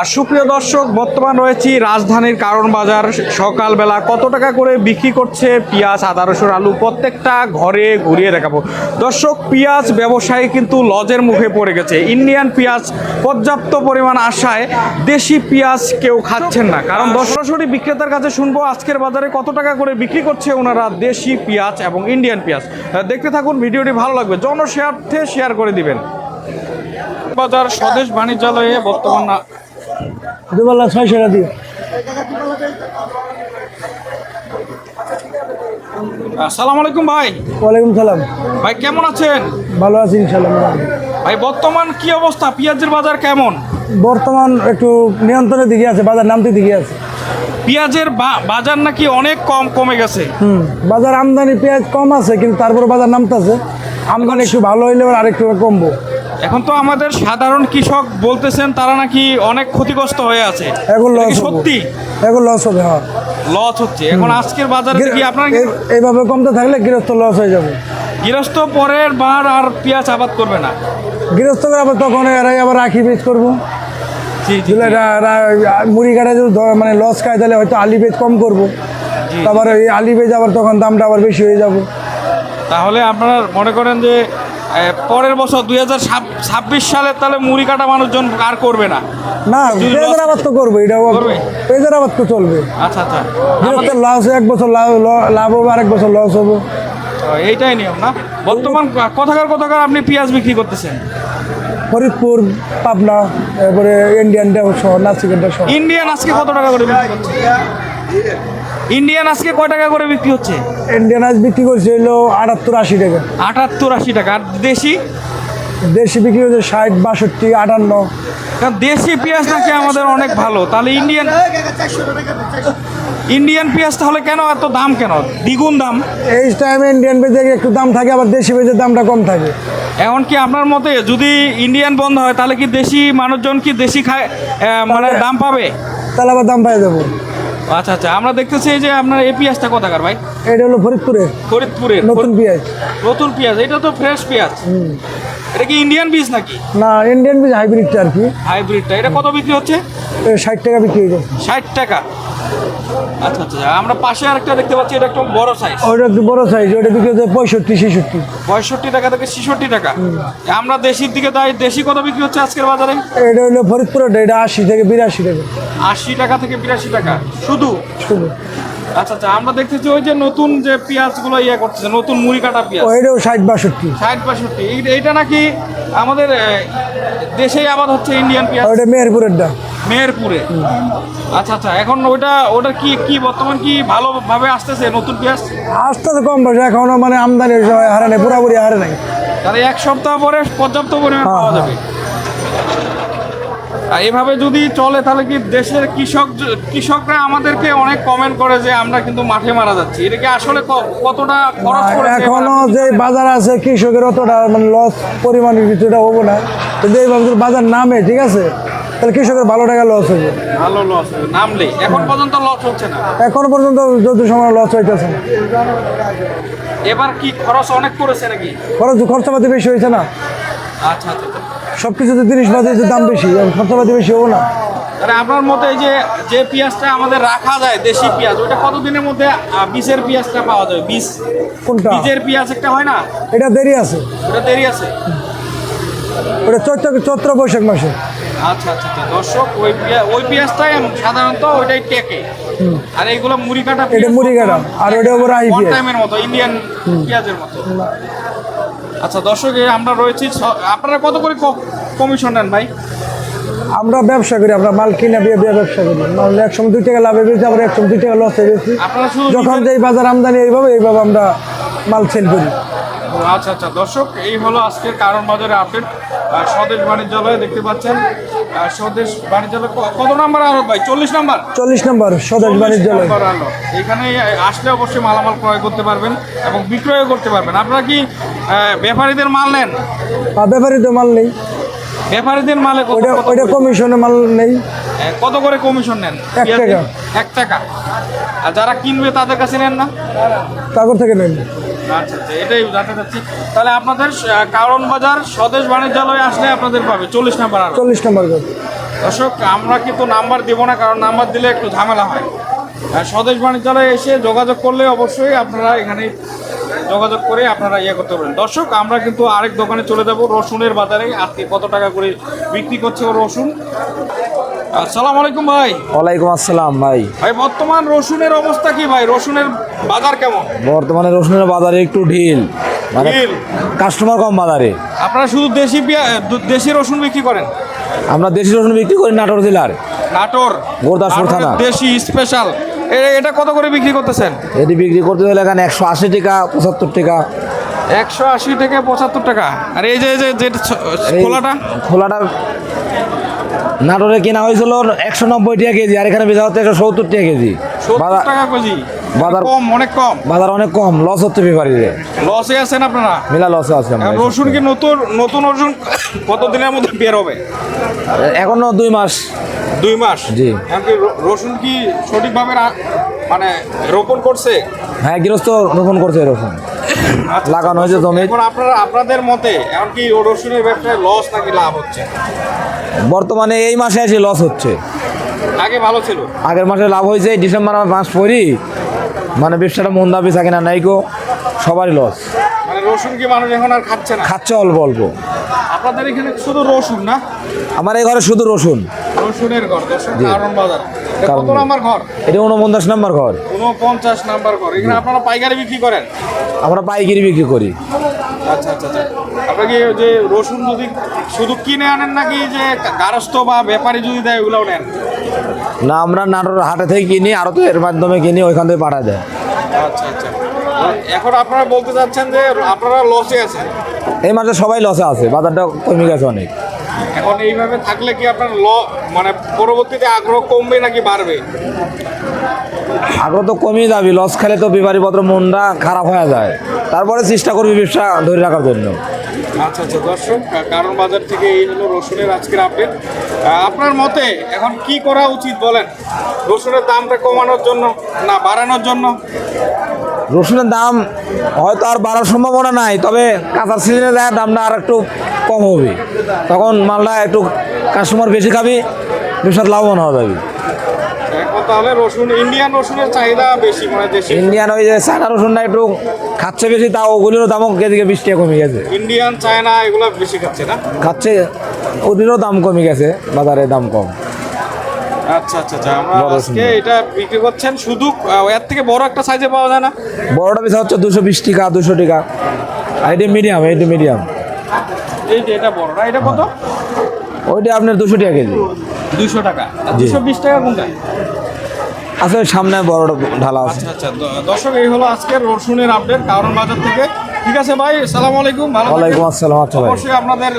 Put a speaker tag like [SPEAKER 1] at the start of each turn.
[SPEAKER 1] আর সুপ্রিয় দর্শক, বর্তমান রয়েছি রাজধানীর কারণ বাজার। সকালবেলা কত টাকা করে বিক্রি করছে পেঁয়াজ, আদা, রসুন, আলু? প্রত্যেকটা ঘরে ঘুরিয়ে দেখাবো। দর্শক, পেঁয়াজ ব্যবসায়ী কিন্তু লজের মুখে পড়ে গেছে। ইন্ডিয়ান পেঁয়াজ পর্যাপ্ত পরিমাণ আসায় দেশি পেঁয়াজ কেউ খাচ্ছেন না। কারণ সরাসরি বিক্রেতার কাছে শুনব, আজকের বাজারে কত টাকা করে বিক্রি করছে ওনারা দেশি পেঁয়াজ এবং ইন্ডিয়ান পেঁয়াজ। দেখতে থাকুন, ভিডিওটি ভালো লাগবে। জনস্বার্থে শেয়ার করে দিবেন। বাজার স্বদেশ বাণিজ্যালয়ে বর্তমান
[SPEAKER 2] দুবেলা ছয়শো টাকা দিও।
[SPEAKER 1] আসসালামু আলাইকুম ভাই।
[SPEAKER 2] ওয়ালাইকুম সালাম।
[SPEAKER 1] ভাই কেমন আছেন?
[SPEAKER 2] ভালো আছি ইনশাল্লাহ মোটামুটি।
[SPEAKER 1] ভাই বর্তমান কি অবস্থা? পেঁয়াজের বাজার কেমন?
[SPEAKER 2] বর্তমান একটু নিয়ন্ত্রণের দিকে আছে বাজার নামতে দিকে আছে।
[SPEAKER 1] পেঁয়াজের বাজার নাকি অনেক কম কমে গেছে।
[SPEAKER 2] হুম বাজার আমদানি পেঁয়াজ কম আছে কিন্তু তারপরে বাজার নামতেছে। আমদানি একটু ভালো হইলে আর আরেকটু কমবো।
[SPEAKER 1] এখন তো আমাদের সাধারণ কৃষক বলতেছেন তারা নাকি অনেক ক্ষতিগ্রস্ত হয়ে আছে।
[SPEAKER 2] এখন লস
[SPEAKER 1] সত্যি?
[SPEAKER 2] এখন লস হবে হ্যাঁ।
[SPEAKER 1] লস হচ্ছে। এখন আজকের বাজারে কি আপনার
[SPEAKER 2] এইভাবে কমতে থাকলে গৃহস্থ লস হয়ে যাবে।
[SPEAKER 1] গৃহস্থ পরের বার আর পেঁয়াজ আবাদ করবে না।
[SPEAKER 2] গৃহস্থ করে আবার তখন এরাই আবার রাখি বীজ করব। মুড়ি কাটা যদি মানে লস খায় তাহলে হয়তো আলি বেজ কম করব। তারপরে এই আলি বেজ আবার তখন দামটা আবার বেশি হয়ে যাবে।
[SPEAKER 1] তাহলে আপনারা মনে করেন যে পরের বছর দুই হাজার ছাব্বিশ সালে তাহলে মুড়ি কাটা মানুষজন আর করবে না।
[SPEAKER 2] না পেঁয়াজের আবাদ তো করবে এটা
[SPEAKER 1] করবে?
[SPEAKER 2] পেঁয়াজের আবাদ তো চলবে।
[SPEAKER 1] আচ্ছা আচ্ছা।
[SPEAKER 2] গৃহস্থ লস এক বছর লাভ- লাভ হবে আরেক বছর লস হবে।
[SPEAKER 1] এইটাই নিয়ম না? বর্তমান কথাকার কথাকার আপনি পেঁয়াজ বিক্রি করতেছেন?
[SPEAKER 2] ফরিদপুর পাবনা এরপরে ইন্ডিয়ান ডে সহ নাসিকেন্ডা সহ।
[SPEAKER 1] ইন্ডিয়ান আজকে কত টাকা করে বিক্রি করছে ইন্ডিয়ান আজকে কয় টাকা করে বিক্রি হচ্ছে?
[SPEAKER 2] ইন্ডিয়ান আজ বিক্রি করছে হলো আটাত্তর আশি টাকা।
[SPEAKER 1] আটাত্তর আশি টাকা। আর দেশি?
[SPEAKER 2] দেশি বিক্রি হচ্ছে ষাট বাষট্টি আটান্ন।
[SPEAKER 1] কারণ দেশি পেঁয়াজ নাকি আমাদের অনেক ভালো। তাহলে ইন্ডিয়ান ইন্ডিয়ান পেঁয়াজ তাহলে কেন এত দাম কেন? দ্বিগুণ দাম।
[SPEAKER 2] এই টাইমে ইন্ডিয়ান বেজে একটু দাম থাকে আবার দেশি বেজের দামটা কম থাকে।
[SPEAKER 1] এখন কি আপনার মতে যদি ইন্ডিয়ান বন্ধ হয় তাহলে কি দেশি মানুষজন কি দেশি খায় মানে দাম পাবে?
[SPEAKER 2] তাহলে আবার দাম পাই যাব
[SPEAKER 1] আচ্ছা আচ্ছা আমরা দেখতেছি যে আপনার এই পেঁয়াজটা কোথাকার ভাই?
[SPEAKER 2] এটা হলো ফরিদপুরে।
[SPEAKER 1] ফরিদপুরের
[SPEAKER 2] নতুন পেঁয়াজ।
[SPEAKER 1] নতুন পেঁয়াজ এটা তো ফ্রেশ পেঁয়াজ। এটা কি ইন্ডিয়ান বীজ নাকি?
[SPEAKER 2] না ইন্ডিয়ান বীজ হাইব্রিডটা আর কি।
[SPEAKER 1] হাইব্রিডটা এটা কত বিক্রি হচ্ছে?
[SPEAKER 2] ষাট টাকা বিক্রি হয়ে যাচ্ছে
[SPEAKER 1] ষাট টাকা। আচ্ছা আচ্ছা আমরা পাশে আরেকটা দেখতে পাচ্ছি এটা একটু বড় সাইজ
[SPEAKER 2] ওটা একটু বড় সাইজ ওটা বিক্রি হচ্ছে পঁয়ষট্টি ছেষট্টি।
[SPEAKER 1] পঁয়ষট্টি টাকা থেকে ছেষট্টি টাকা। আমরা দেশির দিকে দেশি কত বিক্রি হচ্ছে আজকের বাজারে?
[SPEAKER 2] এটা হলো এটা আশি থেকে বিরাশি টাকা।
[SPEAKER 1] আশি টাকা থেকে বিরাশি টাকা। শুধু?
[SPEAKER 2] শুধু।
[SPEAKER 1] আচ্ছা আচ্ছা আমরা দেখতেছি ওই যে নতুন যে পেঁয়াজগুলো ইয়ে করতেছে নতুন মুড়ি কাটা পেঁয়াজ।
[SPEAKER 2] ওইটাও ষাট বাষট্টি।
[SPEAKER 1] ষাট বাষট্টি। এই- এইটা নাকি আমাদের দেশেই আবাদ হচ্ছে ইন্ডিয়ান পেঁয়াজ?
[SPEAKER 2] ওইটা মেহেরপুরেরটা।
[SPEAKER 1] মেহেরপুরে? আচ্ছা আচ্ছা এখন ওটা ওটা কি কি বর্তমান কি ভালোভাবে আসতেছে? নতুন পেঁয়াজ
[SPEAKER 2] আস্তে আস্তে কম বয়সে এখনও মানে আমদানি হারে নেই পুরাপুরি হারে নাই।
[SPEAKER 1] তাহলে এক সপ্তাহ পরে পর্যাপ্ত পরিমাণ
[SPEAKER 2] হ্যাঁ,
[SPEAKER 1] পাওয়া
[SPEAKER 2] হ্যাঁ।
[SPEAKER 1] যাবে। এভাবে যদি চলে তাহলে কি দেশের কৃষক কৃষকরা আমাদেরকে অনেক কমেন্ট করে যে আমরা কিন্তু মাঠে মারা যাচ্ছি। এটা কি আসলে কতটা খরচ করেছে
[SPEAKER 2] এখনও যে বাজার আছে কৃষকের অতটা মানে লস পরিমাণ কিছুটা হব না। কিন্তু এইভাবে বাজার নামে ঠিক আছে? তাহলে কৃষকের ভালো টাকা লস হবে
[SPEAKER 1] ভালো লস নামলে এখন পর্যন্ত লস হচ্ছে না।
[SPEAKER 2] এখন পর্যন্ত যত সময় লস হইতেছে। না
[SPEAKER 1] এবার কি খরচ অনেক করেছে নাকি?
[SPEAKER 2] খরচ খরচাপাতি বেশি হয়েছে না।
[SPEAKER 1] আচ্ছা আচ্ছা আচ্ছা।
[SPEAKER 2] সব কিছুতে জিনিস পাতির দাম বেশি খরচাপাতি বেশি হব না।
[SPEAKER 1] তাহলে আপনার মতে এই যে যে পেঁয়াজটা আমাদের রাখা যায় দেশি পেঁয়াজ ওটা কতদিনের মধ্যে বীজের পেঁয়াজটা পাওয়া যাবে বীজ
[SPEAKER 2] কোনটা?
[SPEAKER 1] বীজের পেঁয়াজ একটা হয় না?
[SPEAKER 2] এটা দেরি আছে।
[SPEAKER 1] ওটা দেরি আছে।
[SPEAKER 2] ওটা চৈত্র চৈত্র বৈশাখ মাসে।
[SPEAKER 1] আচ্ছা আচ্ছা আচ্ছা। দর্শক ওই ওই পেঁয়াজটাই সাধারণত ওইটাই টেকে। আর এইগুলো মুড়ি কাটা
[SPEAKER 2] এটা মুড়ি কাটা, আর ওটা ওপর আই পেঁয়াজ।
[SPEAKER 1] টাইমের মতো ইন্ডিয়ান পেঁয়াজের মতো। আচ্ছা দর্শক আমরা রয়েছি আপনারা কত করে কমিশন নেন ভাই?
[SPEAKER 2] আমরা ব্যবসা করি আমরা মাল কিনা দিয়ে দিয়ে ব্যবসা করি। মাল একসময় দুই টাকা লাভে বেশি আবার একসময় দুই টাকা লসে
[SPEAKER 1] আপনারা শুধু
[SPEAKER 2] যখন যেই বাজার আমদানি এইভাবে এইভাবে আমরা মাল সেল করি।
[SPEAKER 1] আচ্ছা আচ্ছা। দর্শক এই হলো আজকের কারণ বাজারে আপডেট। স্বদেশ বাণিজ্যালয় দেখতে পাচ্ছেন স্বদেশ বাণিজ্যালয় কত নাম্বার আরও ভাই? চল্লিশ নাম্বার?
[SPEAKER 2] চল্লিশ নাম্বার স্বদেশ বাণিজ্যালয়।
[SPEAKER 1] আলো। এখানে আসলে অবশ্যই মালামাল ক্রয় করতে পারবেন এবং বিক্রয় করতে পারবেন। আপনারা কি ব্যাপারীদের মাল নেন?
[SPEAKER 2] আর ব্যাপারী মাল নেই।
[SPEAKER 1] ব্যাপারীদের মালে
[SPEAKER 2] ওইটা
[SPEAKER 1] কত
[SPEAKER 2] ওইটা
[SPEAKER 1] করে?
[SPEAKER 2] কমিশনে মাল নেই।
[SPEAKER 1] এ, কত করে কমিশন নেন?
[SPEAKER 2] এক টাকা।
[SPEAKER 1] এক টাকা। আর যারা কিনবে তাদের কাছে নেন না?
[SPEAKER 2] কাগজ থেকে নেই
[SPEAKER 1] আচ্ছা আচ্ছা এটাই জানতে চাচ্ছি। তাহলে আপনাদের কারণ বাজার স্বদেশ বাণিজ্যালয়ে আসলে আপনাদের পাবে চল্লিশ নাম্বার আরও
[SPEAKER 2] চল্লিশ নম্বর করে
[SPEAKER 1] দর্শক আমরা কিন্তু নাম্বার দিব না কারণ নাম্বার দিলে একটু ঝামেলা হয়। স্বদেশ বাণিজ্যালয়ে এসে যোগাযোগ করলে অবশ্যই আপনারা এখানে যোগাযোগ করে আপনারা ইয়ে করতে পারেন দর্শক আমরা কিন্তু আরেক দোকানে চলে যাব রসুনের বাজারে। আজকে কত টাকা করে বিক্রি করছে ও রসুন? আসসালামু আলাইকুম ভাই।
[SPEAKER 3] ওয়ালাইকুম আসসালাম ভাই।
[SPEAKER 1] ভাই বর্তমান রসুনের অবস্থা কি ভাই? রসুনের বাজার কেমন?
[SPEAKER 3] বর্তমানে রসুনের বাজারে একটু ঢিল। মানে কাস্টমার কম বাজারে।
[SPEAKER 1] আপনারা শুধু দেশি দেশি রসুন বিক্রি করেন?
[SPEAKER 3] আমরা দেশি রসুন বিক্রি করি নাটোর জেলার।
[SPEAKER 1] নাটোর?
[SPEAKER 3] গোরদাসপুর থানা।
[SPEAKER 1] দেশি স্পেশাল এটা কত করে বিক্রি করতেছেন?
[SPEAKER 3] এটি বিক্রি করতে হলে এখানে একশো আশি টাকা পঁচাত্তর টাকা।
[SPEAKER 1] একশো আশি থেকে পঁচাত্তর টাকা। আর এই যে যে খোলাটা?
[SPEAKER 3] খোলাটা নাটোরে কেনা হয়েছিল একশো নব্বই টাকা কেজি আর এখানে বেচা হচ্ছে একশো সত্তর টাকা কেজি? বাজার
[SPEAKER 1] কম অনেক কম।
[SPEAKER 3] বাজার অনেক কম লস হচ্ছে ব্যাপারীরে
[SPEAKER 1] লসে আছেন আপনারা?
[SPEAKER 3] মেলা লসে আছে
[SPEAKER 1] রসুন কি নতুন নতুন রসুন কত দিনের মধ্যে বের হবে?
[SPEAKER 3] এখনও দুই মাস।
[SPEAKER 1] দুই মাস?
[SPEAKER 3] জি।
[SPEAKER 1] রসুন কি সঠিকভাবে মানে রোপণ করছে?
[SPEAKER 3] হ্যাঁ গৃহস্থ রোপণ করছে রসুন।
[SPEAKER 1] আচ্ছা,
[SPEAKER 3] লাগানো হয়েছে জমি
[SPEAKER 1] এখন আপনারা আপনাদের মতে এখন কি রসুনের ব্যবসায় লস নাকি লাভ হচ্ছে?
[SPEAKER 3] বর্তমানে এই মাসে এসে লস হচ্ছে।
[SPEAKER 1] আগে ভালো ছিল?
[SPEAKER 3] আগের মাসে লাভ হয়েছে ডিসেম্বর মাস পরই। মানে ব্যবসাটা মন্দা থাকে না নাই গো সবারই লস
[SPEAKER 1] মানে রসুন কি মানুষ এখন আর খাচ্ছে না?
[SPEAKER 3] খাচ্ছে অল্প অল্প।
[SPEAKER 1] আপনাদের এখানে শুধু রসুন না?
[SPEAKER 3] আমার এই ঘরে শুধু রসুন।
[SPEAKER 1] রসুনের ঘর কারণ বাজার। কত নাম্বার ঘর?
[SPEAKER 3] এটা উনপঞ্চাশ নম্বর ঘর।
[SPEAKER 1] উনপঞ্চাশ নাম্বার ঘর। এখানে আপনারা পাইকারি বিক্রি করেন?
[SPEAKER 3] আমরা পাইকারি বিক্রি করি।
[SPEAKER 1] আচ্ছা আচ্ছা আচ্ছা। আপনারা কি যে রসুন যদি শুধু কিনে আনেন নাকি যে গারস্থ বা ব্যাপারী যদি দেয় ওগুলোও নেন?
[SPEAKER 3] না আমরা নাটোর হাটে থেকে কিনি আরও তো এর মাধ্যমে কিনি ওইখান থেকে পাঠা দেয়।
[SPEAKER 1] আচ্ছা আচ্ছা। এখন আপনারা বলতে চাচ্ছেন যে আপনারা লসে আছেন।
[SPEAKER 3] এই মাসে সবাই লসে আছে বাজারটা কমে গেছে অনেক।
[SPEAKER 1] এখন এইভাবে থাকলে কি আপনার ল মানে পরবর্তীতে আগ্রহ কমবে নাকি বাড়বে?
[SPEAKER 3] আগ্রহ তো কমিয়ে যাবে লস খেলে তো বিবারী পত্র মনটা খারাপ হয়ে যায়। তারপরে চেষ্টা করবি ব্যবসা ধরে রাখার জন্য।
[SPEAKER 1] আচ্ছা আচ্ছা দর্শক কারণ বাজার থেকে এই হলো রসুনের আজকের আপডেট আপনার মতে এখন কি করা উচিত বলেন? রসুনের দামটা কমানোর জন্য না বাড়ানোর জন্য?
[SPEAKER 3] রসুনের দাম হয়তো আর বাড়ার সম্ভাবনা নাই তবে কাঁচা সিজনে যায় দামটা আর একটু কম হবে। তখন মালটা একটু কাস্টমার বেশি খাবি ব্যবসার লাভবান হওয়া যাবে
[SPEAKER 1] তাহলে রসুন ইন্ডিয়ান রসুনের চাহিদা বেশি মানে দেশি
[SPEAKER 3] ইন্ডিয়ান ওই যে চায়না রসুনটা একটু খাচ্ছে বেশি তাও দামও কেজিকে বিশ টাকা কমে গেছে।
[SPEAKER 1] ইন্ডিয়ান চায়না এগুলো বেশি খাচ্ছে না?
[SPEAKER 3] খাচ্ছে ওদেরও দাম কমে গেছে বাজারে দাম কম।
[SPEAKER 1] আচ্ছা আচ্ছা আচ্ছা আমরা আজকে এটা বিক্রি করছেন শুধু এর থেকে বড় একটা সাইজে পাওয়া যায় না?
[SPEAKER 3] বড়টা হচ্ছে দুশো বিশ টাকা দুশো টাকা। আর এটা মিডিয়াম এটা মিডিয়াম
[SPEAKER 1] এই যে এটা বড় না এটা কত?
[SPEAKER 3] ওইটা আপনার দুশো টাকা কেজি।
[SPEAKER 1] দুশো টাকা। দুশো বিশ টাকা কোনটা?
[SPEAKER 3] আসলে সামনে বড়টা ঢালা আছে।
[SPEAKER 1] আচ্ছা আচ্ছা। দর্শক এই হলো আজকের রসুনের আপডেট কারণ বাজার থেকে। ঠিক আছে ভাই সালাম আলাইকুম ভালো
[SPEAKER 3] ওয়ালাইকুম আসসালাম আচ্ছা
[SPEAKER 1] অবশ্যই আপনাদের